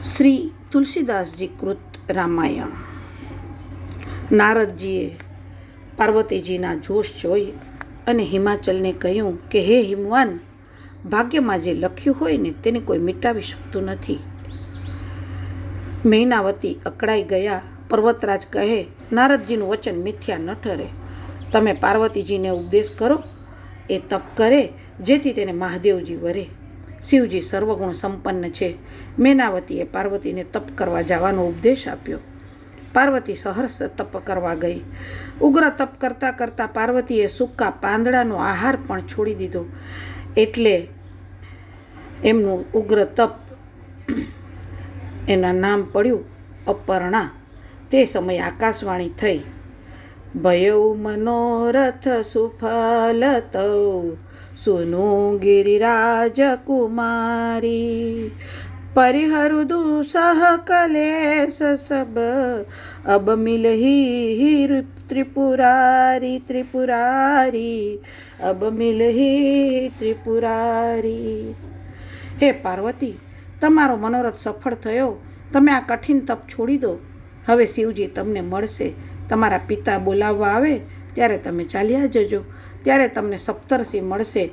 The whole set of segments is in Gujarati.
શ્રી તુલસીદાસજી કૃત રામાયણ. નારદજીએ પાર્વતીજીના જોશ જોઈ અને હિમાચલને કહ્યું કે, હે હિમવાન, ભાગ્યમાં જે લખ્યું હોય ને તેને કોઈ મિટાવી શકતું નથી. મૈનાવતી અકળાઈ ગયા. પર્વતરાજ કહે, નારદજીનું વચન મિથ્યા ન ઠરે. તમે પાર્વતીજીને ઉપદેશ કરો. એ તપ કરે, જેથી તેને મહાદેવજી વરે. શિવજી સર્વગુણ સંપન્ન છે. મેનાવતીએ પાર્વતીને તપ કરવા જવાનો ઉપદેશ આપ્યો. પાર્વતી સહર્ષ તપ કરવા ગઈ. ઉગ્ર તપ કરતાં કરતાં પાર્વતીએ સૂકા પાંદડાનો આહાર પણ છોડી દીધો. એટલે એમનું ઉગ્ર તપ એના નામ પડ્યું અપર્ણા. તે સમયે આકાશવાણી થઈ. ભયૌ મનોરથ સુફલ તૌ સુનું ગિરિરાજ કુમારી પરિહરુ દુસહ કલેશ સબ અબ મિલહી ત્રિપુરારી ત્રિપુરારી અબ મિલહી ત્રિપુરારી હે પાર્વતી તમારો મનોરથ સફળ થયો. તમે આ કઠિન તપ છોડી દો. હવે શિવજી તમને મળશે. તમારા પિતા બોલાવવા આવે. ત્યારે તમે ચાલ્યા જજો. ત્યારે તમને સપ્તર્ષિ મળશે.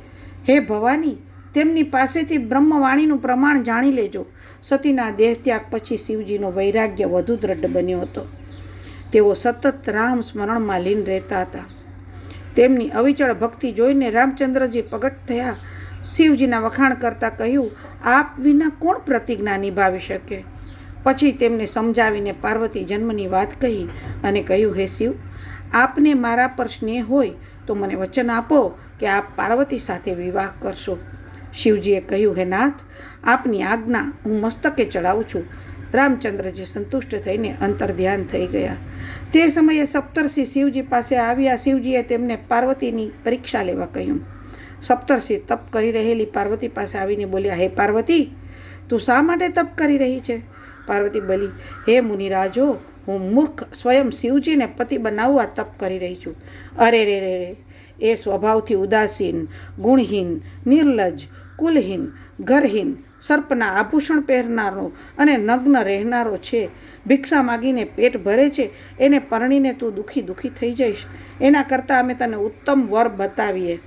હે ભવાની, તેમની પાસેથી બ્રહ્મવાણીનું પ્રમાણ જાણી લેજો. સતીના દેહ ત્યાગ પછી શિવજીનો વૈરાગ્ય વધુ દ્રઢ બન્યો હતો. તેઓ સતત રામ સ્મરણમાં લીન રહેતા હતા. તેમની અવિચળ ભક્તિ જોઈને રામચંદ્રજી પ્રગટ થયા. શિવજીના વખાણ કરતાં કહ્યું, આપ વિના કોણ પ્રતિજ્ઞા નિભાવી શકે? પછી તેમને સમજાવીને પાર્વતી જન્મની વાત કહી અને કહ્યું, હે શિવ આપને મારા પર સ્નેહ હોય તો મને વચન આપો કે આપ પાર્વતી સાથે વિવાહ કરશો. શિવજીએ કહ્યું, હે નાથ, આપની આજ્ઞા હું મસ્તકે ચડાવું છું. રામચંદ્રજી સંતુષ્ટ થઈને અંતર ધ્યાન થઈ ગયા. તે સમયે સપ્તર્ષિ શિવજી પાસે આવ્યા. શિવજીએ તેમને પાર્વતીની પરીક્ષા લેવા કહ્યું. સપ્તર્ષિ તપ કરી રહેલી પાર્વતી પાસે આવીને બોલ્યા, હે પાર્વતી, તું શા માટે તપ કરી રહી છે? પાર્વતી બોલી, હે મુનિરાજો હું મૂર્ખ સ્વયં શિવજીને પતિ બનાવવા તપ કરી રહી છું. અરે, રે રે રે, એ સ્વભાવથી ઉદાસીન, ગુણહીન, નિર્લજ, કુલહીન, ઘરહીન, સર્પના આભૂષણ પહેરનારો અને નગ્ન રહેનારો છે. ભિક્ષા માગીને પેટ ભરે છે. એને પરણીને તું દુઃખી દુઃખી થઈ જઈશ. એના કરતાં અમે તને ઉત્તમ વર બતાવીએ.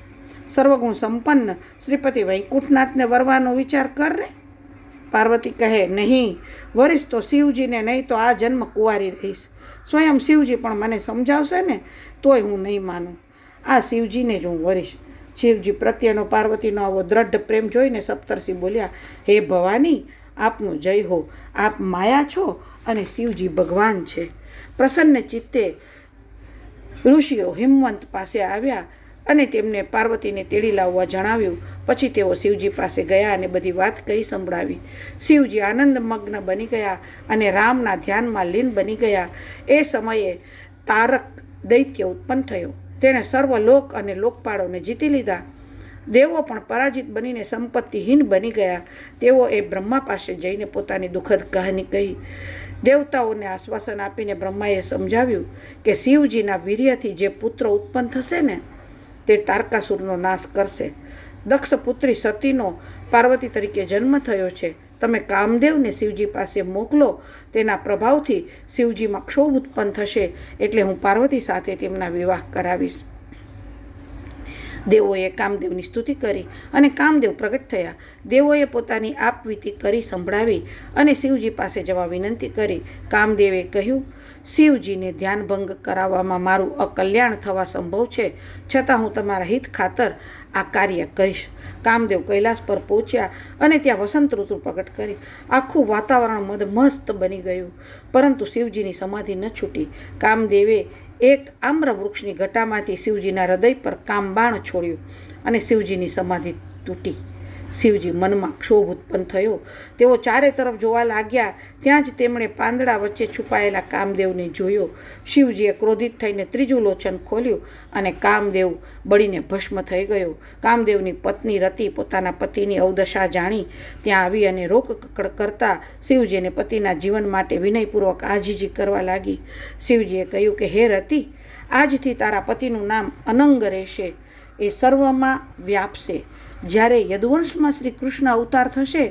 સર્વગુણ સંપન્ન શ્રીપતિ વૈકુંઠનાથને વરવાનો વિચાર કર ને પાર્વતી કહે, નહીં, વરીશ તો શિવજીને નહીં તો આ જન્મ કુંવારી રહીશ. સ્વયં શિવજી પણ મને સમજાવશે ને, તોય હું નહીં માનું. આ શિવજીને જ હું વરીશ. શિવજી પ્રત્યેનો પાર્વતીનો આવો દ્રઢ પ્રેમ જોઈને સપ્તર્ષિ બોલ્યા, હે ભવાની, આપનું જય હો. આપ માયા છો અને શિવજી ભગવાન છે. પ્રસન્ન ચિત્તે ઋષિઓ હિમવંત પાસે આવ્યા અને તેમને પાર્વતીને તેડી લાવવા જણાવ્યું. પછી તેઓ શિવજી પાસે ગયા અને બધી વાત કહી સંભળાવી. શિવજી આનંદમગ્ન બની ગયા અને રામના ધ્યાનમાં લીન બની ગયા. એ સમયે તારક દૈત્ય ઉત્પન્ન થયો. તેણે સર્વ લોક અને લોકપાળોને જીતી લીધા. દેવો પણ પરાજિત બનીને સંપત્તિહીન બની ગયા. તેઓ એ બ્રહ્મા પાસે જઈને પોતાની દુઃખદ કહાની કહી. દેવતાઓને આશ્વાસન આપીને બ્રહ્માએ સમજાવ્યું કે શિવજીના વીર્યથી જે પુત્ર ઉત્પન્ન થશે ને તે તારકાસુરનો નાશ કરશે. દક્ષ પુત્રી સતીનો પાર્વતી તરીકે જન્મ થયો છે. તમે કામદેવને શિવજી પાસે મોકલો, તેના પ્રભાવથી શિવજીમાં ક્ષોભ ઉત્પન્ન થશે, એટલે હું પાર્વતી સાથે તેમના વિવાહ કરાવીશ. દેવોએ કામદેવની સ્તુતિ કરી અને કામદેવ પ્રગટ થયા. દેવોએ પોતાની આપવીતી કરી સંભળાવી અને શિવજી પાસે જવા વિનંતી કરી. કામદેવે કહ્યું, શિવજીને ધ્યાનભંગ કરાવવામાં મારું અકલ્યાણ થવા સંભવ છે. છતાં હું તમારા હિત ખાતર આ કાર્ય કરીશ. કામદેવ કૈલાસ પર પહોંચ્યા અને ત્યાં વસંત ઋતુ પ્રગટ કરી. આખું વાતાવરણ મદમસ્ત બની ગયું. પરંતુ શિવજીની સમાધિ ન છૂટી. કામદેવે એક આમ્ર વૃક્ષની ઘટામાંથી શિવજીના હૃદય પર કામબાણ છોડ્યું અને શિવજીની સમાધિ તૂટી. શિવજી મનમાં ક્ષોભ ઉત્પન્ન થયો. તેઓ ચારે તરફ જોવા લાગ્યા, ત્યાં જ તેમણે પાંદડા વચ્ચે છુપાયેલા કામદેવને જોયો. શિવજીએ ક્રોધિત થઈને ત્રીજું લોચન ખોલ્યું અને કામદેવ બળીને ભસ્મ થઈ ગયો. કામદેવની પત્ની રતિ પોતાના પતિની અવદશા જાણી. ત્યાં આવી અને રોક કકડ કરતા શિવજીને પતિના જીવન માટે વિનયપૂર્વક આજીજી કરવા લાગી. શિવજીએ કહ્યું કે, હે રતિ, આજથી તારા પતિનું નામ અનંગ રહેશે. એ સર્વમાં વ્યાપશે. જ્યારે યદુવંશમાં શ્રી કૃષ્ણ અવતાર થશે